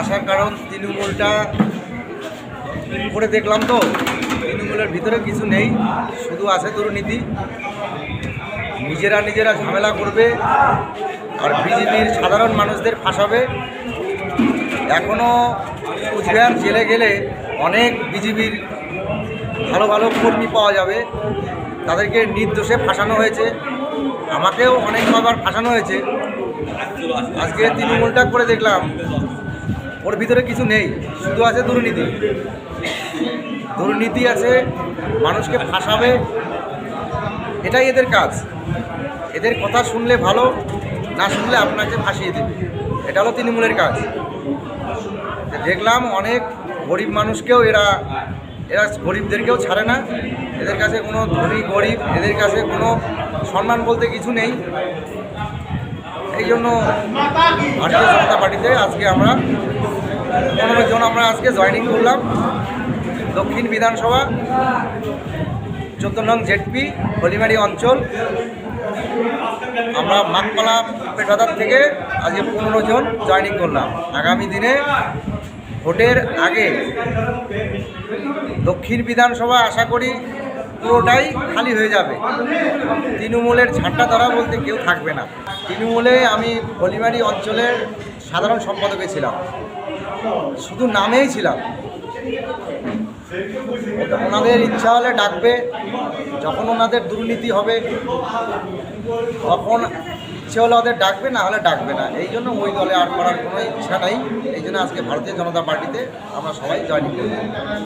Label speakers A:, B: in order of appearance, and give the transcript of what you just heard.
A: আসার কারণ তৃণমূলটা করে দেখলাম তো। তৃণমূলের ভিতরে কিছু নেই, শুধু আছে দুর্নীতি। নিজেরা নিজেরা ঝামেলা করবে আর বিজেপির সাধারণ মানুষদের ফাঁসাবে। এখনও কুচবিহার জেলে গেলে অনেক বিজেপির ভালো ভালো কর্মী পাওয়া যাবে। তাদেরকে নির্দোষে ফাঁসানো হয়েছে। আমাকেও অনেক কবার ফাঁসানো হয়েছে। আজকে তৃণমূলটা করে দেখলাম। ওর ভিতরে কিছু নেই, শুধু আছে দুর্নীতি। দুর্নীতি আছে, মানুষকে ফাঁসাবে, এটাই এদের কাজ। এদের কথা শুনলে ভালো, না শুনলে আপনাকে ফাঁসিয়ে দেবে। এটা হলো তৃণমূলের কাজ। দেখলাম অনেক গরিব মানুষকেও এরা এরা গরিবদেরকেও ছাড়ে না। এদের কাছে কোনো ধনী গরিব, এদের কাছে কোনো সম্মান বলতে কিছু নেই। এই জন্য ভারতীয় জনতা পার্টিতে আজকে আমরা পনেরো জন আমরা আজকে জয়েনিং করলাম। দক্ষিণ বিধানসভা, চোদ্দ নং জেডপি হলিমারি অঞ্চল। আমরা মাকপালা পেটাদার থেকে আজকে পনেরো জন জয়েনিং করলাম। আগামী দিনে ভোটের আগে দক্ষিণ বিধানসভা আশা করি পুরোটাই খালি হয়ে যাবে। তৃণমূলের ঝাঁটা ধরা বলতে কেউ থাকবে না। তৃণমূলে আমি হলিমারি অঞ্চলের সাধারণ সম্পাদকে ছিলাম। শুধু নামেই ছিলাম। ওনাদের ইচ্ছা হলে ডাকবে, যখন ওনাদের দুর্নীতি হবে, তখন ইচ্ছে হলে ওদের ডাকবে, না হলে ডাকবে না। এই জন্য ওই দলে আর করার কোনো ইচ্ছা নাই। এই জন্য আজকে ভারতীয় জনতা পার্টিতে আমরা সবাই জয়েন করি